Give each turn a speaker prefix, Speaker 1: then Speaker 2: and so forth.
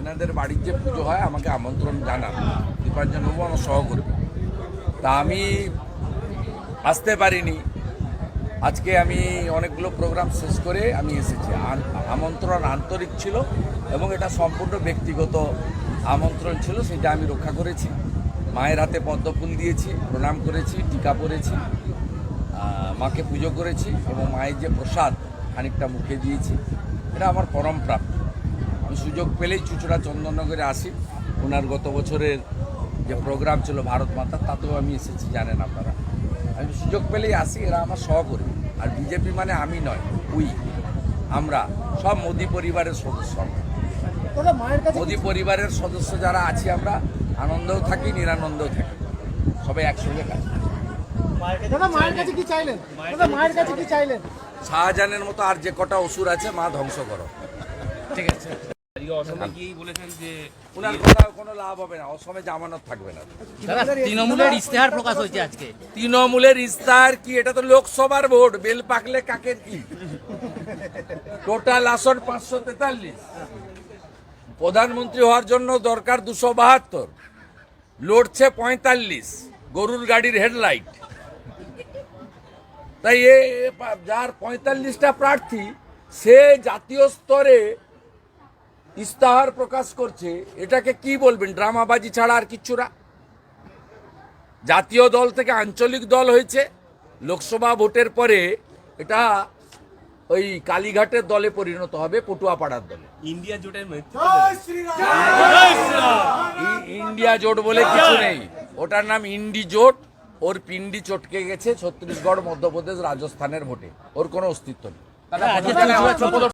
Speaker 1: এনাদের বাড়ির যে পুজো হয়, আমাকে আমন্ত্রণ জানান। দীপাঞ্জনবাবু আমার সহকর্মী। তা আমি আসতে পারিনি। আজকে আমি অনেকগুলো প্রোগ্রাম শেষ করে আমি এসেছি। আমন্ত্রণ আন্তরিক ছিল এবং এটা সম্পূর্ণ ব্যক্তিগত আমন্ত্রণ ছিল, সেটা আমি রক্ষা করেছি। মায়ের হাতে পদ্মফুল দিয়েছি, প্রণাম করেছি, টিকা পরেছি মাকে পুজো করেছি এবং মায়ের যে প্রসাদ খানিকটা মুখে দিয়েছি, এটা আমার পরম প্রাপ্তি। সুযোগ পেলেই চুচুড়া চন্দননগরে আসি। ওনার গত বছরের যে প্রোগ্রাম ছিল ভারত মাতা তাতেও আমি এসেছি জানেন আপনারা। আমি সুযোগ পেলেই আসি এরা আমার সহকর্মী। আর বিজেপি মানে আমি নয় উই। আমরা সব মোদি পরিবারের সদস্য মোদি পরিবারের সদস্য যারা আছি আমরা আনন্দেও থাকি নিরানন্দেও থাকি। সবাই একসঙ্গে কাজ করি।
Speaker 2: দাদা মায়ের কাছে কি চাইলেন? দাদা মায়ের কাছে কি চাইলেন?
Speaker 1: শাহজাহানের মতো আর যে কটা অসুর আছে মা ধ্বংস করো। ঠিক আছে?
Speaker 3: অসমে গিয়েই বলেছেন যে
Speaker 1: ওনার কথা কোনো লাভ হবে না। অসমে জামানত থাকবে না।
Speaker 4: তৃণমূলের ইশতেহার প্রকাশ হয়েছে আজকে।
Speaker 1: তৃণমূলের কি? এটা তো লোকসভার ভোট। বেল পাকলে কাকের কি? টোটাল আসন পাঁচশো তেতাল্লিশ। প্রধানমন্ত্রী হওয়ার জন্য দরকার দুশো বাহাত্তর। লড়ছে পঁয়তাল্লিশ। গরুর গাড়ির হেডলাইট। তাই এ যার পঁয়তাল্লিশটা প্রার্থী সে জাতীয় স্তরে ইস্তাহার প্রকাশ করছে এটাকে কি বলবেন? ড্রামাবাজি ছাড়া আর কিচ্ছু না? জাতীয় দল থেকে আঞ্চলিক দল হয়েছে লোকসভা ভোটের পরে এটা ওই কালীঘাটের দলে পরিণত হবে পটুয়াপাড়ার দলে।
Speaker 3: ইন্ডিয়া জোটের
Speaker 1: ইন্ডিয়া জোট বলে কিছু নেই। ওটার নাম ইন্ডি জোট। ওর পিন্ডি চটকে গেছে ছত্তিশগড় মধ্যপ্রদেশ রাজস্থানের ভোটে। ওর কোনো অস্তিত্ব নেই।
Speaker 4: আজকে চুঁচুড়া চতুর্থ